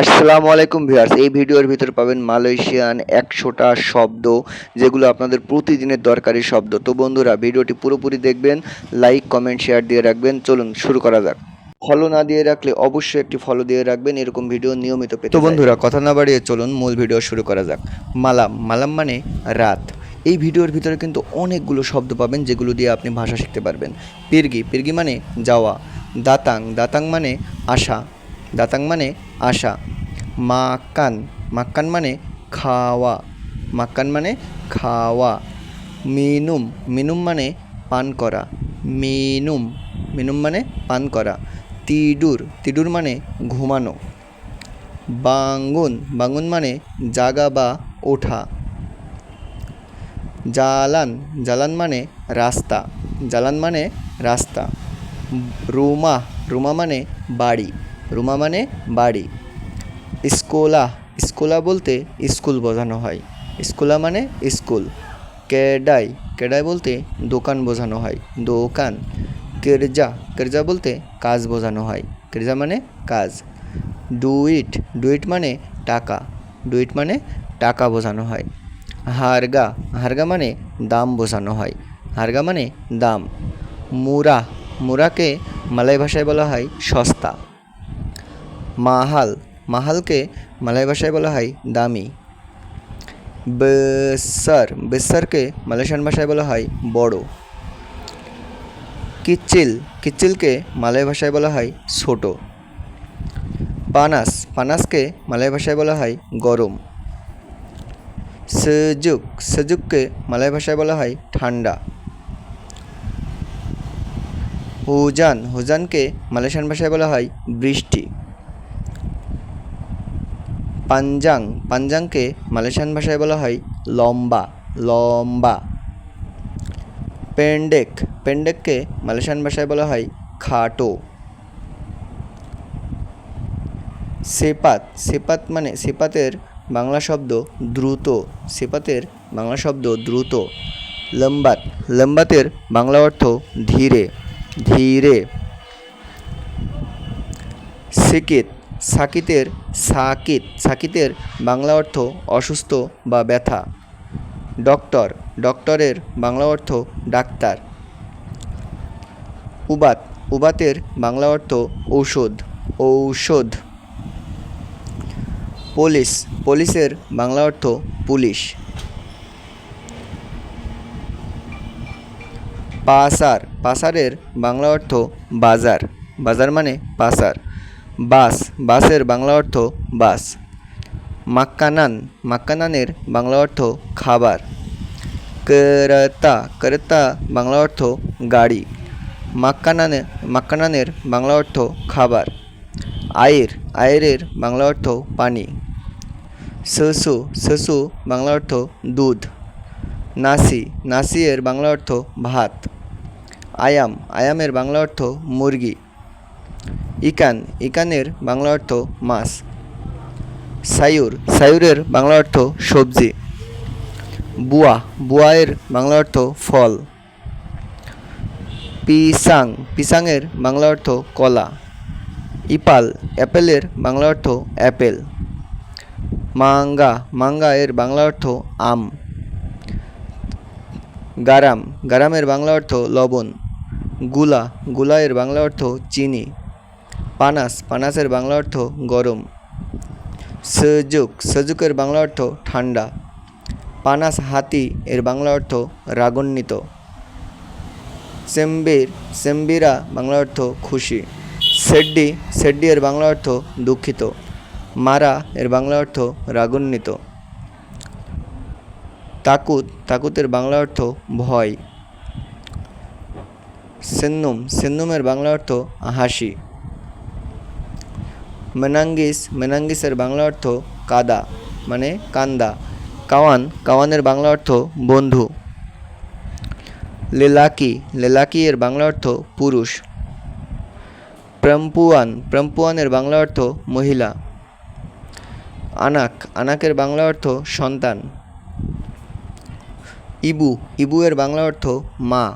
আসসালামু আলাইকুম ভিউয়ার্স এই ভিডিওর ভিতর পাবেন মালয়েশিয়ান একশোটা শব্দ যেগুলো আপনাদের প্রতিদিনের দরকারি শব্দ। তো বন্ধুরা ভিডিওটি পুরোপুরি দেখবেন লাইক কমেন্ট শেয়ার দিয়ে রাখবেন। চলুন শুরু করা যাক। ফলো না দিয়ে রাখলে অবশ্যই একটি ফলো দিয়ে রাখবেন এরকম ভিডিও নিয়মিত পেতে তো বন্ধুরা কথা না বাড়িয়ে চলুন মূল ভিডিও শুরু করা যাক। মালাম মালাম মানে রাত। এই ভিডিওর ভিতরে কিন্তু অনেকগুলো শব্দ পাবেন যেগুলো দিয়ে আপনি ভাষা শিখতে পারবেন। পিরগি পিরগি মানে যাওয়া। দাতাং দাতাং মানে আশা দাতাং মানে আশা। মাকান মাক্কান মানে খাওয়া। মাক্কান মানে খাওয়া। মিনুম মিনুম মানে পান করা। মিনুম মিনুম মানে পান করা। তিডুর তিডুর মানে ঘুমানো। বাঙ্গুন বাঙ্গুন মানে জাগা বা ওঠা। জালান জালান মানে রাস্তা। জালান মানে রাস্তা। রুমা রুমা মানে বাড়ি। রুমা মানে বাড়ি। স্কোলা। স্কোলা বলতে স্কুল বোঝানো হয়। স্কুলা মানে স্কুল। কেডাই। কেডাই বলতে দোকান বোঝানো হয়। দোকান। কেরজা। কেরজা বলতে কাজ বোঝানো হয়। কেরজা মানে কাজ। ডুইট। ডুইট মানে টাকা। ডুইট মানে টাকা বোঝানো হয়। হারগা। হারগা মানে দাম বোঝানো হয়। হারগা মানে দাম। মুরা। মুরাকে মালয় ভাষায় বলা হয় সস্তা। মাহাল, মাহালকে মালয় ভাষায় বলা হয় দামি। বেসার, বেসারকে মালয়েশিয়ান ভাষায় বলা হয় বড়। কিচ্চিল কিচ্চিলকে মালয় ভাষায় বলা হয় ছোট। পানাস, পানাসকে মালয় ভাষায় বলা হয় গরম। সেজুক, সেজুককে মালয় ভাষায় বলা হয় ঠান্ডা। হুজান, হুজানকে মালয়েশিয়ান ভাষায় বলা হয় বৃষ্টি। পাঞ্জাং, পাঞ্জাংকে মালয়েশিয়ান ভাষায় বলা হয় লম্বা লম্বা। পেন্ডেক, পেন্ডেককে মালয়েশিয়ান ভাষায় বলা হয় খাটো। সেপাত সেপাত মানে সেপাতের বাংলা শব্দ দ্রুত, সেপাতের বাংলা শব্দ দ্রুত। লম্বাত, লম্বাতের বাংলা অর্থ ধীরে ধীরে। সিকিত সাকিতের সাকিত, সাকিতের বাংলা অর্থ অসুস্থ বা ব্যথা। ডক্টর, ডক্টরের বাংলা অর্থ ডাক্তার। উবাত, উবাতের বাংলা অর্থ ঔষধ ঔষধ। পুলিশ, পুলিশের বাংলা অর্থ পুলিশ। পাসার, পাসারের বাংলা অর্থ বাজার। বাজার মানে পাসার। বাস, বাসের বাংলা অর্থ বাস। মাক্কানান, মাক্কানানের বাংলা অর্থ খাবার। করতা করতা, বাংলা অর্থ গাড়ি। মাক্কানানে, মাক্কানানের বাংলা অর্থ খাবার। আয়ের আয়ের বাংলা অর্থ পানি। শসু শসু বাংলা অর্থ দুধ। নাসি নাসি এর বাংলা অর্থ ভাত। আয়াম, আয়ামের বাংলা অর্থ মুরগি। ইকান, ইকানের বাংলা অর্থ মাছ। সায়ুর, সায়ুরের বাংলা অর্থ সবজি। বুয়া, বুয়ায়ের বাংলা অর্থ ফল। পিসাং, পিসাংয়ের বাংলা অর্থ কলা। ইপাল, অ্যাপেলের বাংলা অর্থ অ্যাপেল। মাঙ্গা মাঙ্গা এর বাংলা অর্থ আম। গারাম, গারামের বাংলা অর্থ লবণ। গুলা গুলা এর বাংলা অর্থ চিনি। পানাস, পানাসের বাংলা অর্থ গরম। সেজুক, সেজুকের বাংলা অর্থ ঠান্ডা। পানাস হাতি, এর বাংলা অর্থ রাগান্বিত। সেম্বির, সেম্বিরা, বাংলা অর্থ খুশি। সেড্ডি সেড্ডি এর বাংলা অর্থ দুঃখিত। মারা, এর বাংলা অর্থ রাগান্বিত। তাকুত, তাকুতের বাংলা অর্থ ভয়। সেন্নুম, সেন্নুমের বাংলা অর্থ হাসি। মেনাঙ্গিস, মেনাঙ্গিসের বাংলা অর্থ কাদা মানে কান্দা। কাওয়ান, কাওয়ানের বাংলা অর্থ বন্ধু। লেলাকি লেলাকি এর বাংলা অর্থ পুরুষ। প্রম্পুয়ান, প্রম্পুয়ানের বাংলা অর্থ মহিলা। আনাক, আনাকের বাংলা অর্থ সন্তান। ইবু ইবু এর বাংলা অর্থ মা।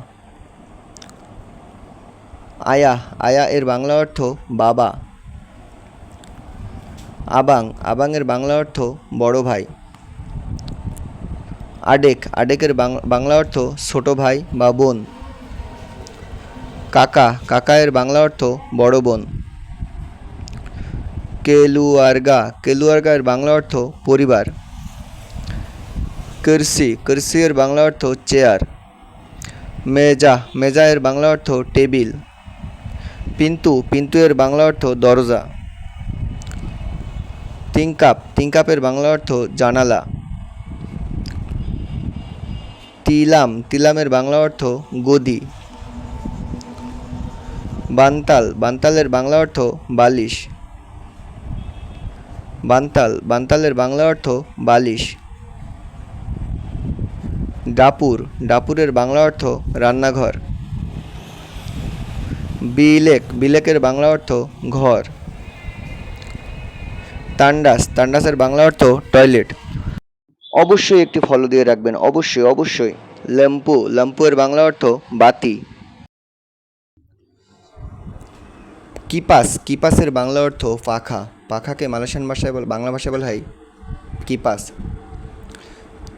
আয়া আয়া এর বাংলা অর্থ বাবা। আবাং, আবাংয়ের বাংলা অর্থ বড় ভাই। আডেক, আডেকের বাংলা অর্থ ছোট ভাই বা বোন। কাকা, কাকায়ের বাংলা অর্থ বড় বোন। কেলুয়ারগা কেলুয়ারগার বাংলা অর্থ পরিবার। কুরসি কুরসি এর বাংলা অর্থ চেয়ার। মেজা মেজা এর বাংলা অর্থ টেবিল। পিন্তু পিন্তু এর বাংলা অর্থ দরজা। তিনকাপ তিনকাপের বাংলা অর্থ জানালা। তিলাম, তিলামের বাংলা অর্থ গদি। বানতাল, বানতালের বাংলা অর্থ বালিশ। বানতাল, বানতালের বাংলা অর্থ বালিশ। ডাপুর, ডাপুরের বাংলা অর্থ রান্নাঘর। বিলেক, বিলেকের বাংলা অর্থ ঘর। তান্ডাস তান্ডাসের বাংলা অর্থ টয়লেট অবশ্যই একটি ফলো দিয়ে রাখবেন অবশ্যই অবশ্যই। ল্যাম্পু ল্যাম্পু এর বাংলা অর্থ বাতি। কিপাস কিপাসের বাংলা অর্থ পাখা। পাখাকে মালয়েশিয়ান ভাষায় বল বাংলা ভাষায় বলা হয় কিপাস।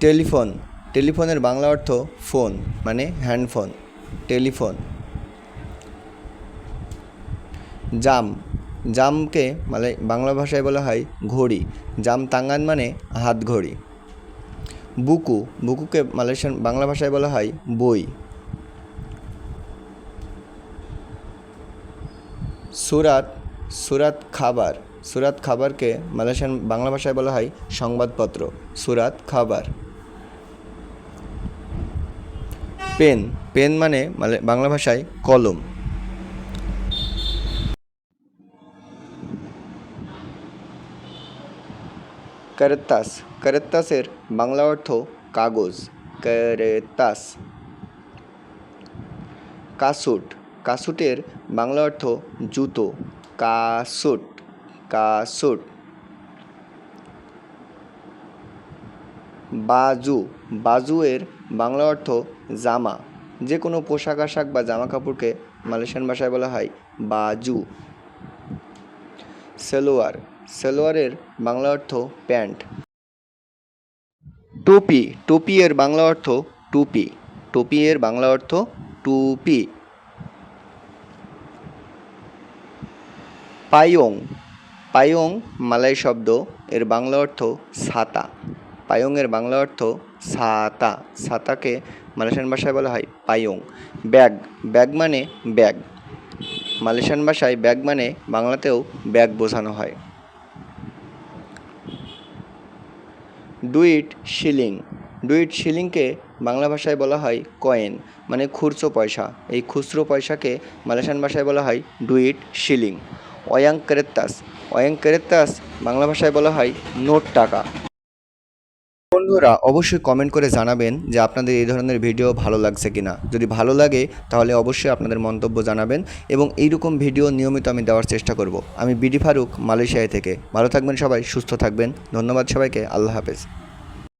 টেলিফোন টেলিফোনের বাংলা অর্থ ফোন মানে হ্যান্ডফোন টেলিফোন। জাম জামকে মানে বাংলা ভাষায় বলা হয় ঘড়ি। জাম তাঙ্গান মানে হাত ঘড়ি। বুকু, বুকুকে মালয়েশিয়ান বাংলা ভাষায় বলা হয় বই। সুরাত সুরাত খাবার। সুরাত খাবারকে মালয়েশিয়ান বাংলা ভাষায় বলা হয় সংবাদপত্র। সুরাত খাবার। পেন পেন মানে বাংলা ভাষায় কলম। কারেত্তাস কারেত্তাসের বাংলা অর্থ কাগজ কারেত্তাস কাসুট কাসুটের বাংলা অর্থ জুতো কাসুট কাসুট বাজু বাজুয়ের বাংলা অর্থ জামা যে কোনো পোশাক আশাক বা জামা কাপড়কে মালয়েশিয়ান ভাষায় বলা হয় বাজু। সেলোয়ার, সেলোয়ারের বাংলা অর্থ প্যান্ট। টুপি টুপি এর বাংলা অর্থ টুপি টুপি এর বাংলা অর্থ টুপি। পায়ং পায়ং মালয় শব্দ, এর বাংলা অর্থ ছাতা পায়ং এর বাংলা অর্থ ছাতা ছাতাকে মালয়েশিয়ান ভাষায় বলা হয় পায়ং। ব্যাগ ব্যাগ মানে ব্যাগ। মালয়েশিয়ান ভাষায় ব্যাগ মানে বাংলাতেও ব্যাগ বোঝানো হয়। ডুইট শিলিং। ডুইট শিলিংকে বাংলা ভাষায় বলা হয় কয়েন মানে খুচরো পয়সা। এই খুচরো পয়সাকে মালয়েশিয়ান ভাষায় বলা হয় ডুইট শিলিং। অয়াং কেরেত্তাস অয়াং কেরেত্তাস বাংলা ভাষায় বলা হয় নোট টাকা। বন্ধুরা অবশ্যই কমেন্ট করে জানাবেন যে আপনাদের এই ধরনের ভিডিও ভালো লাগছে কিনা। যদি ভালো লাগে, তাহলে অবশ্যই আপনাদের মন্তব্য জানাবেন এবং এইরকম ভিডিও নিয়মিত আমি দেওয়ার চেষ্টা করব। আমি বিডি ফারুক, মালয়েশিয়া থেকে। ভালো থাকবেন সবাই, সুস্থ থাকবেন। ধন্যবাদ সবাইকে। আল্লাহ হাফেজ।